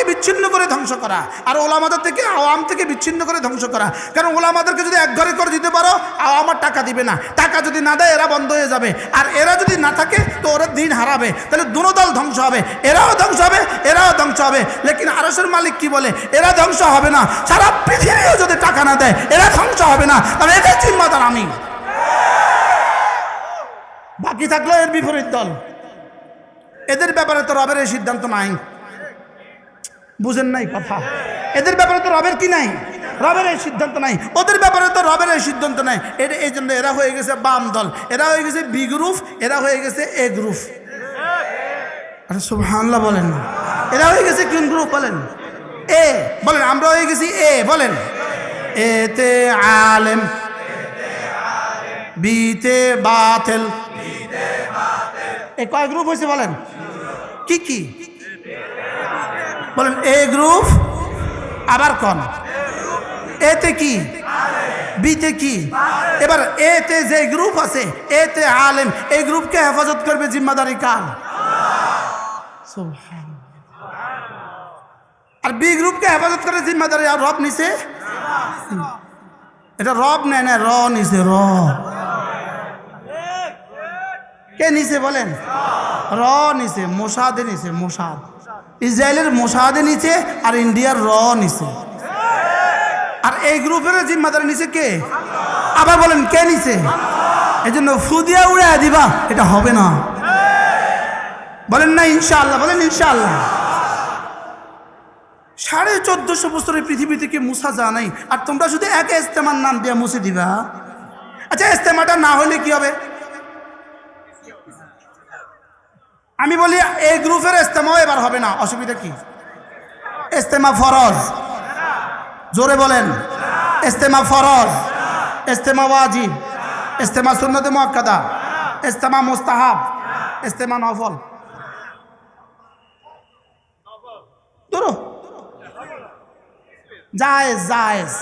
থেকে বিচ্ছিন্ন করে ধ্বংস করা। আর ওলামাদের থেকে আওয়াম থেকে বিচ্ছিন্ন করে ধ্বংস করা। কারণ ওলামাদেরকে যদি এক ঘরে করে দিতে পারো আওয়ামার টাকা দিবে না। টাকা যদি না দেয়, এরা বন্ধ হয়ে যাবে। আর এরা যদি না থাকে, তো ওরা দিন হারাবে। তাহলে দুনো দল ধ্বংস হবে। এরাও ধ্বংস হবে, এরাও ধ্বংস হবে। লেকিন আরসের মালিক কি বলে? এরা ধ্বংস হবে না। সারা পৃথিবীও যদি টাকা না দেয়, এরা ধ্বংস হবে না। তাহলে এদের জিম্মাদার আমি। বাকি থাকল এর বিপরীত দল। এদের ব্যাপারে তো রবের এই সিদ্ধান্ত নাই। বুঝেন নাই কথা। এদের ব্যাপারে তো রবের কি নাই? রবের এই সিদ্ধান্ত নাই। ওদের ব্যাপারে তো রবের এই সিদ্ধান্ত নাই। এটা এই জন্য এরা হয়ে গেছে বাম দল। এরা হয়ে গেছে বি গ্রুপ, এরা হয়ে গেছে এ গ্রুপ। আরে সুবহানাল্লাহ বলেন। এরা হয়ে গেছে কোন গ্রুপ বলেন? এ, বলেন, আমরা হয়ে গেছি এ, বলেন। এতে আলেম, বিতে বাতেল। এ কয় গ্রুপ হয়েছে বলেন? কি কি? বলেন, এ গ্রুপ, আবার কন। এতে কি? বিতে কি? এবার এতে যে গ্রুপ আছে, এতে আলেম, এই গ্রুপকে হেফাজত করবে জিম্মাদারি কার? আর বি গ্রুপকে হেফাজত করে জিম্মাদারি, আর রব নিছে? এটা রব নেয় না, র নিছে, র। কে নিছে বলেন? র নিছে মোসাদে নিছে মোসাদ ইসরায়েলের মোসাদে নিচে আর ইন্ডিয়ার র নিচে। আর এই গ্রুপের জিম্মাদারি নিচে কে? আবার বলেন, কে নিচে? এই জন্য ফুদিয়া উড়ে দিবা, এটা হবে না। বলেন না, ইনশাআল্লাহ, বলেন ইনশাআল্লাহ। সাড়ে চোদ্দশো বছরের পৃথিবী থেকে মুসা যা নাই আর তোমরা শুধু এক ইস্তেমার নাম দিয়ে মুছে দিবা। আচ্ছা ইস্তেমাটা না হলে কি হবে? আমি বলি, এই গ্রুপের ইস্তেমাও এবার হবে না। অসুবিধা কি? ইস্তেমা ফরজ। জোরে বলেন। ইস্তেমা ফরজ। ইস্তেমা ওয়াজিব। ইস্তেমা সুন্নতে মুআক্কাদা। ইস্তেমা মুস্তাহাব। ইস্তেমা নফল। ধরো। জায়েজ জায়েজ।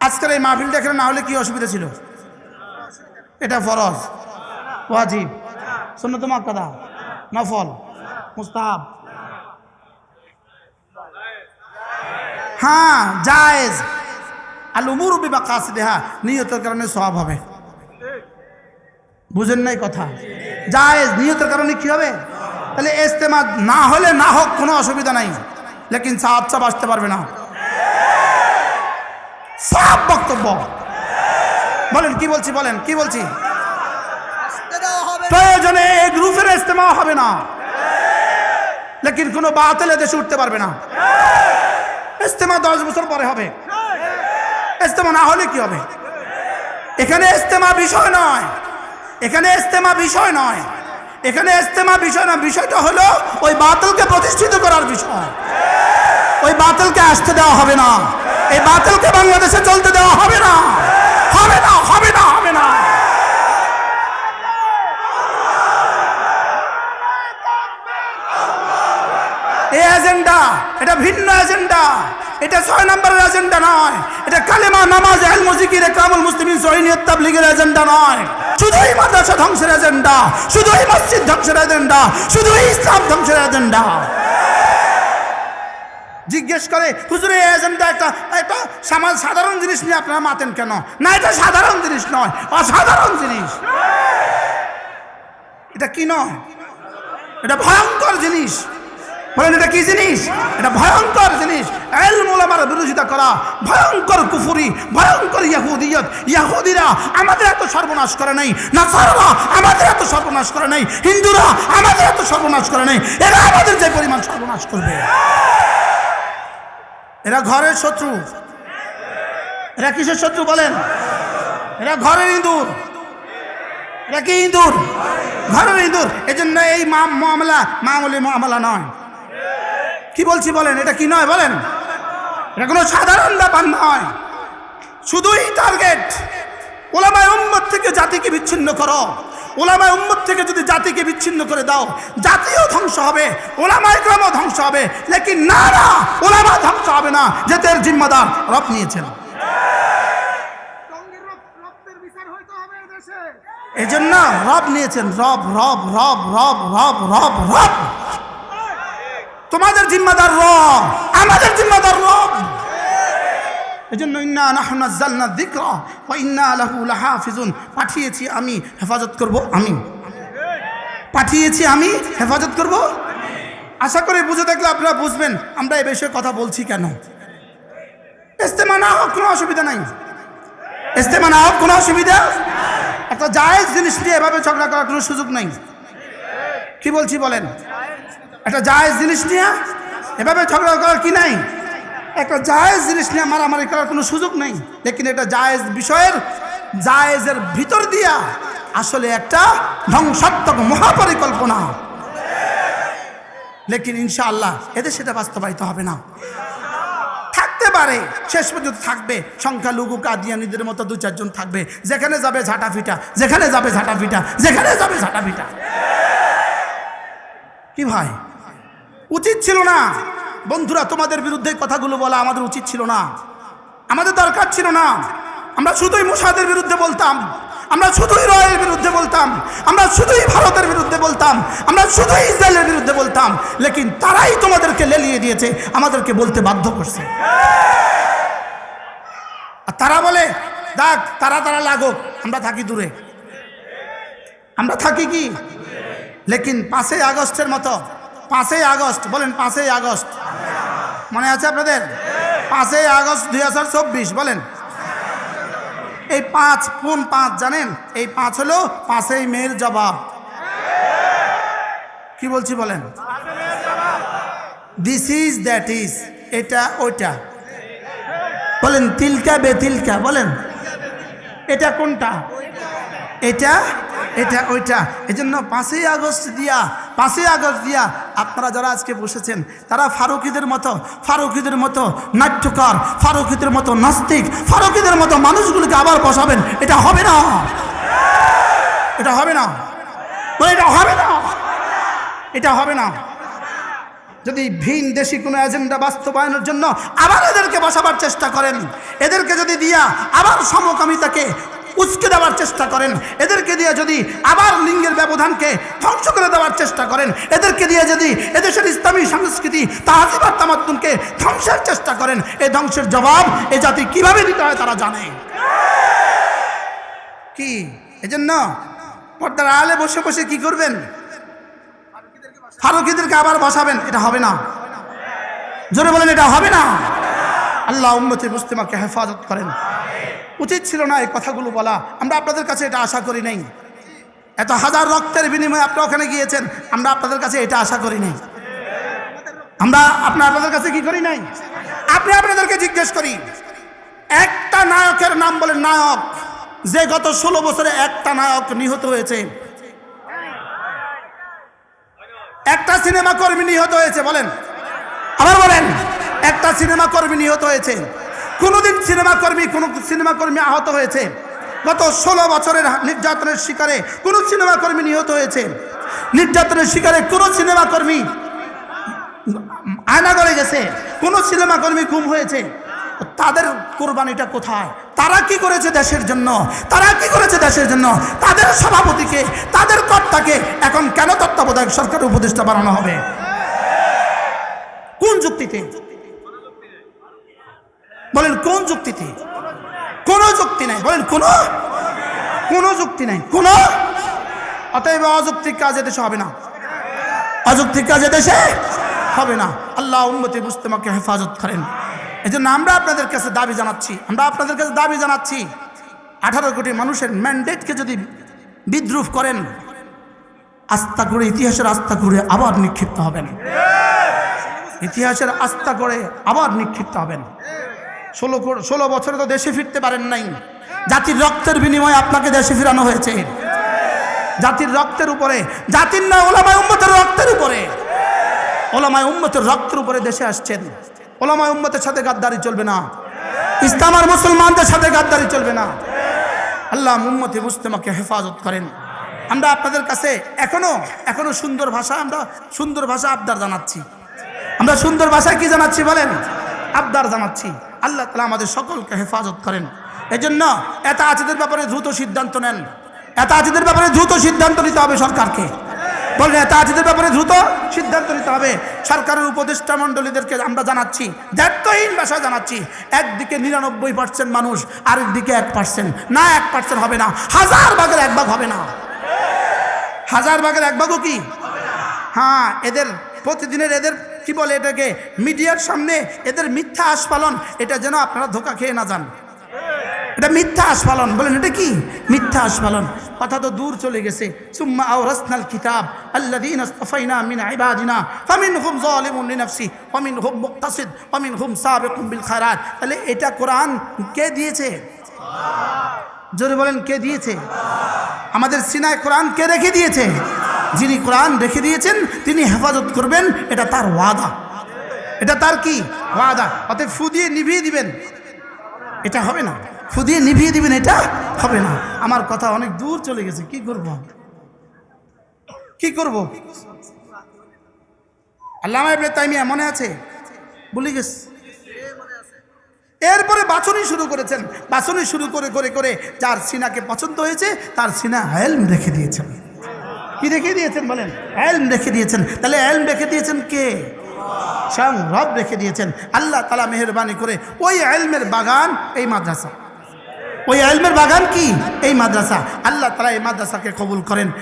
আজকের এই মাহফিলটা এখানে না হলে কি অসুবিধা ছিল? এটা ফরজ। ওয়াজিব। সুন্নত মাক্কাদা নফল। মুস্তাহাব। হ্যাঁ জায়েজ। আল উমুর বিবা কাসিদেহা নিয়তের কারণে সব হবে। বুঝেন নাই কথা? জায়েজ, নিয়তের কারণে কি হবে? তাহলে ইস্তেমা না হলে না হোক কোনো অসুবিধা নাই। লেকিন সাপ আসতে পারবে না। সব বক্তব্য। বলেন, কি বলছি, বলেন, কি বলছি? প্রয়োজনে এই গ্রুপের ইস্তেমা হবে না। লেকিন কোনো বাতিল দেশে উঠতে পারবে না। ইস্তেমা দশ বছর পরে হবে। ইস্তেমা না হলে কি হবে? এখানে ইস্তেমা বিষয় নয়। এখানে ইস্তেমা বিষয় নয়। এখানে ইস্তেমা বিষয় না বিষয়টা হলো ওই বাতিলকে প্রতিষ্ঠিত করার বিষয়। ওই বাতিলকে আসতে দেওয়া হবে না। এই বাতিলকে বাংলাদেশে চলতে দেওয়া হবে না। হবে না হবে না হবে না এই এজেন্ডা এটা ভিন্ন এজেন্ডা এটা ছয় নম্বরের এজেন্ডা নয়, এটা কালেমা নামাজ আল মুজিকির কামুল মুসলিমিন সহিনিয়ত তাবলিগের এজেন্ডা নয়। শুধুই মাদ্রাসা ধ্বংসের এজেন্ডা শুধুই মসজিদ ধ্বংসের এজেন্ডা শুধুই ইসলাম ধ্বংসের এজেন্ডা জিজ্ঞেস করে, হুজুরে এজেন্ডা একটা একটা সামাল সাধারণ জিনিস নিয়ে আপনারা মাতেন কেন? না, এটা সাধারণ জিনিস নয়, অসাধারণ জিনিস। এটা কি নয়? এটা ভয়ঙ্কর জিনিস। বলেন, এটা কি জিনিস? এটা ভয়ঙ্কর জিনিস। এল মোলামার বিরোধিতা করা, ভয়ঙ্কর কুফুরি, ভয়ঙ্কর ইয়াহুদিয়ত। ইয়াহুদিরা আমাদের এত সর্বনাশ করে নাই, নাসাররা আমাদের এত সর্বনাশ করে নাই, হিন্দুরা আমাদের এত সর্বনাশ করে নাই, এরা আমাদের যে পরিমাণ সর্বনাশ করবে। এরা ঘরের শত্রু। এরা কিসের শত্রু বলেন? এরা ঘরের ইঁদুর। এরা কি ইঁদুর? ঘরের ইঁদুর। এই জন্য এই মামলা মামুলি মামলা নয়। কি বলছি বলেন? এটা কি নয় বলেন? এটা কোনো সাধারণ ব্যাপার নয়। শুধুই টার্গেট ওলামায় উম্মত থেকে জাতিকে বিচ্ছিন্ন করো। ওলামায় উম্মত থেকে যদি জাতিকে বিচ্ছিন্ন করে দাও, জাতিও ধ্বংস হবে, ওলামায় গ্রামও ধ্বংস হবে। লেকিন না না ওলামা ধ্বংস হবে না যেতের জিম্মাদার রব নিয়েছেন। এই জন্য রব নিয়েছেন, রব রব রব রব রব রব রব। তোমাদের জিম্মাদার রব, আমাদের জিম্মাদার রব। লাহাফিজুন। পাঠিয়েছি আমি, হেফাজত আমি। পাঠিয়েছি আমি, হেফাজত আশা করে বুঝে দেখলে আপনারা বুঝবেন, আমরা এই বিষয়ে কথা বলছি কেন। ইস্তেমা না হোক, কোনো অসুবিধা নাই। ইস্তেমা না হোক, কোনো অসুবিধা একটা জায়েজ জিনিস নিয়ে এভাবে ঝগড়া করার কোনো সুযোগ নাই। কি বলছি বলেন? একটা জায়েজ জিনিস নিয়ে এভাবে ঝগড়া করার কি নাই? একটা জায়েজ জিনিস নিয়ে মারামারি করার কোনো সুযোগ নেই। লেকিন এটা জায়েজ বিষয়ের, জায়েজের ভিতর দিয়া আসলে একটা ধ্বংসাত্মক মহাপরিকল্পনা। লেকিন ইনশাআল্লাহ এদের সেটা বাস্তবায়িত হবে না। থাকতে পারে, শেষ পর্যন্ত থাকবে। সংখ্যালঘু, কাদিয়ানিদের মতো দু চারজন থাকবে। যেখানে যাবে ঝাঁটা ফিটা, যেখানে যাবে ঝাঁটা ফিটা, যেখানে যাবে ঝাঁটা ফিটা। কি ভাই? উচিত ছিল না। বন্ধুরা, তোমাদের বিরুদ্ধে কথাগুলো বলা আমাদের উচিত ছিল না। আমাদের দরকার ছিল না। আমরা শুধুই মুসাদের বিরুদ্ধে বলতাম। আমরা শুধুই রয়ের বিরুদ্ধে বলতাম। আমরা শুধুই ভারতের বিরুদ্ধে বলতাম। আমরা শুধুই ইসরায়েলের বিরুদ্ধে বলতাম। লেকিন তারাই তোমাদেরকে লেলিয়ে দিয়েছে, আমাদেরকে বলতে বাধ্য করছে। আর তারা বলে, দেখ, তারা তারা লাগুক, আমরা থাকি দূরে। আমরা থাকি কি? লেকিন পাঁচই আগস্টের মতো পাঁচই আগস্ট, বলেন পাঁচই আগস্ট। মনে আছে আপনাদের? পাঁচই আগস্ট দুই হাজার চব্বিশ, বলেন। এই পাঁচ, কোন পাঁচ জানেন? এই পাঁচ হলো পাঁচই মেয়ের জবাব। কি বলছি বলেন? দিস ইজ দ্যাট ইজ এটা, ওইটা। বলেন, তিলকা বে তিলকা বলেন। এটা কোনটা? এটা এটা ওইটা। এই জন্য পাঁচই আগস্ট দিয়া, পাঁচই আগস্ট দিয়া আপনারা যারা আজকে বসেছেন, তারা ফারুকিদের মতো ফারুকিদের মতো নাট্যকার, ফারুকিদের মতো নাস্তিক, ফারুকিদের মতো মানুষগুলোকে আবার বসাবেন, এটা হবে না। এটা হবে না। এটা হবে না। এটা হবে না। যদি ভিন দেশি কোনো এজেন্ডা বাস্তবায়নের জন্য আবার এদেরকে বসাবার চেষ্টা করেন, এদেরকে যদি দিয়া আবার সমকামিতাকে উচকে দেওয়ার চেষ্টা করেন। এদেরকে দিয়ে যদি আবার লিঙ্গের ব্যবধানকে ধ্বংস করে দেওয়ার চেষ্টা করেন, এদেরকে দিয়ে যদি এদেশের ইসলামী সংস্কৃতি তাহাজিবার তামাদ্দুনকে ধ্বংসের চেষ্টা করেন এই ধ্বংসের জবাব এ জাতি কীভাবে দিতে হয় তারা জানে। কি? এজন্য পর্দার আলে বসে বসে কি করবেন? ফারুকিদেরকে আবার বসাবেন, এটা হবে না। জোরে বলেন, এটা হবে না। আল্লাহ উম্মতি মুস্তিমাকে হেফাজত করেন। উচিত ছিল না এই কথাগুলো বলা। আমরা আপনাদের কাছে এটা আশা করি নাই। এত হাজার রক্তের বিনিময়ে আপনি ওখানে গিয়েছেন, আমরা আপনাদের কাছে এটা আশা করি নাই। আমরা আপনার আপনাদের কাছে কি করি নাই? আপনি আপনাদেরকে জিজ্ঞেস করি, একটা নায়কের নাম বলেন নায়ক, যে গত ষোলো বছরে একটা নায়ক নিহত হয়েছে। একটা সিনেমা কর্মী নিহত হয়েছে, বলেন। একটা সিনেমা কর্মী নিহত হয়েছে। কোনোদিন সিনেমা কর্মী, কোনো সিনেমা কর্মী আহত হয়েছে। গত ষোলো বছরের নির্যাতনের শিকারে কোনো সিনেমা কর্মী নিহত হয়েছে। নির্যাতনের শিকারে কোনো সিনেমা কর্মী আয়না করে গেছে। কোনো সিনেমা কর্মী গুম হয়েছে। তাদের কোরবানিটা কোথায়? তারা কি করেছে দেশের জন্য? তারা কি করেছে দেশের জন্য? তাদের সভাপতিকে, তাদের কর্তাকে এখন কেন তত্ত্বাবধায়ক সরকার উপদেষ্টা বানানো হবে? কোন যুক্তিতে? বলেন, কোন যুক্তিতে? কোনো যুক্তি নাই। বলেন, কোনো? কোনো যুক্তি নাই। কোনো? অতএব অযৌক্তিক কাজ এদেশে হবে না। অযৌক্তিক কাজ এদেশে হবে না। আল্লাহ উম্মতি মুস্তেমাকে হেফাজত করেন। এই জন্য আমরা আপনাদের কাছে দাবি জানাচ্ছি। আমরা আপনাদের কাছে দাবি জানাচ্ছি, আঠারো কোটি মানুষের ম্যান্ডেটকে যদি বিদ্রুপ করেন আস্থা করে ইতিহাসের আস্থা করে আবার নিক্ষিপ্ত হবেন। ইতিহাসের আস্থা করে আবার নিক্ষিপ্ত হবেন। ষোলো ষোলো বছরে তো দেশে ফিরতে পারেন নাই। জাতির রক্তের বিনিময়ে আপনাকে দেশে ফিরানো হয়েছে। জাতির রক্তের উপরে, জাতির না ওলামায় উম্মতের রক্তের উপরে। ওলামায় উম্মতের রক্তের উপরে দেশে আসছেন। ওলামায় উম্মতের সাথে গাদ্দারি চলবে না। ইসলাম আর মুসলমানদের সাথে গাদ্দারি চলবে না। আল্লাহ উম্মতে মুস্তেমাকে হেফাজত করেন। আমরা আপনাদের কাছে এখনও এখনও সুন্দর ভাষা, আমরা সুন্দর ভাষা আবদার জানাচ্ছি। আমরা সুন্দর ভাষায় কি জানাচ্ছি বলেন? আবদার জানাচ্ছি। আল্লাহ তালা আমাদের সকলকে হেফাজত করেন। এজন্য এতা আচিদের ব্যাপারে দ্রুত সিদ্ধান্ত নেন। এতা আচিদের ব্যাপারে দ্রুত সিদ্ধান্ত নিতে হবে সরকারকে। বলবে নেতাজিদের ব্যাপারে দ্রুত সিদ্ধান্ত নিতে হবে। সরকারের উপদেষ্টা মণ্ডলীদেরকে আমরা জানাচ্ছি, দায়িত্বহীন ভাষা জানাচ্ছি, একদিকে নিরানব্বই পার্সেন্ট মানুষ, আরেকদিকে এক পার্সেন্ট না এক পার্সেন্ট হবে না, হাজার ভাগের এক ভাগ হবে না। হাজার ভাগের এক ভাগও কি? হ্যাঁ এদের, প্রতিদিনের এদের কি বলে এটাকে? মিডিয়ার সামনে এদের মিথ্যা আস্ফালন, এটা যেন আপনারা ধোকা খেয়ে না যান। এটা মিথ্যা আস্ফালন, বলেন এটা কি? মিথ্যা আস্ফালন। কথা তো দূর চলে গেছে। সুম্মা আওরাসনাল কিতাব, আল্লাযীন ইসতাফাইনা মিন ইবাদিনা, ফামিনহুম যালিমুন লিনাফসি ওয়ামিনহুম মুক্তাসিদ ওয়ামিনহুম সাবিকুম বিল খায়রাত। তাহলে এটা কোরআন কে দিয়েছে? জোরে বলেন, কে দিয়েছে? আমাদের সিনায় কোরআন কে রেখে দিয়েছে? যিনি কোরআন রেখে দিয়েছেন, তিনি হেফাজত করবেন, এটা তার ওয়াদা। এটা তার কি? ওয়াদা। অতএব ফু দিয়ে নিভিয়ে দিবেন। এটা হবে না। ফু দিয়ে নিভিয়ে দিবেন, এটা হবে না। আমার কথা অনেক দূর চলে গেছে, কি করব? কি করব? আল্লামা ইবনে তাইমিয়া মনে আছে? বলি গেছে। এরপরে বাছনি শুরু করেছেন। বাছনি শুরু করে করে করে যার সিনাকে পছন্দ হয়েছে, তার সিনা হেলম রেখে দিয়েছেন। কি রেখে দিয়েছেন বলেন? এলম রেখে দিয়েছেন। তাহলে এলম রেখে দিয়েছেন কে? স্বয়ং রব রেখে দিয়েছেন। আল্লাহ তালা মেহরবানি করে ওই এলমের বাগান, এই মাদ্রাসা। ওই আলমের বাগান কি? এই মাদ্রাসা। আল্লাহ তালা এই মাদ্রাসাকে কবুল করেন।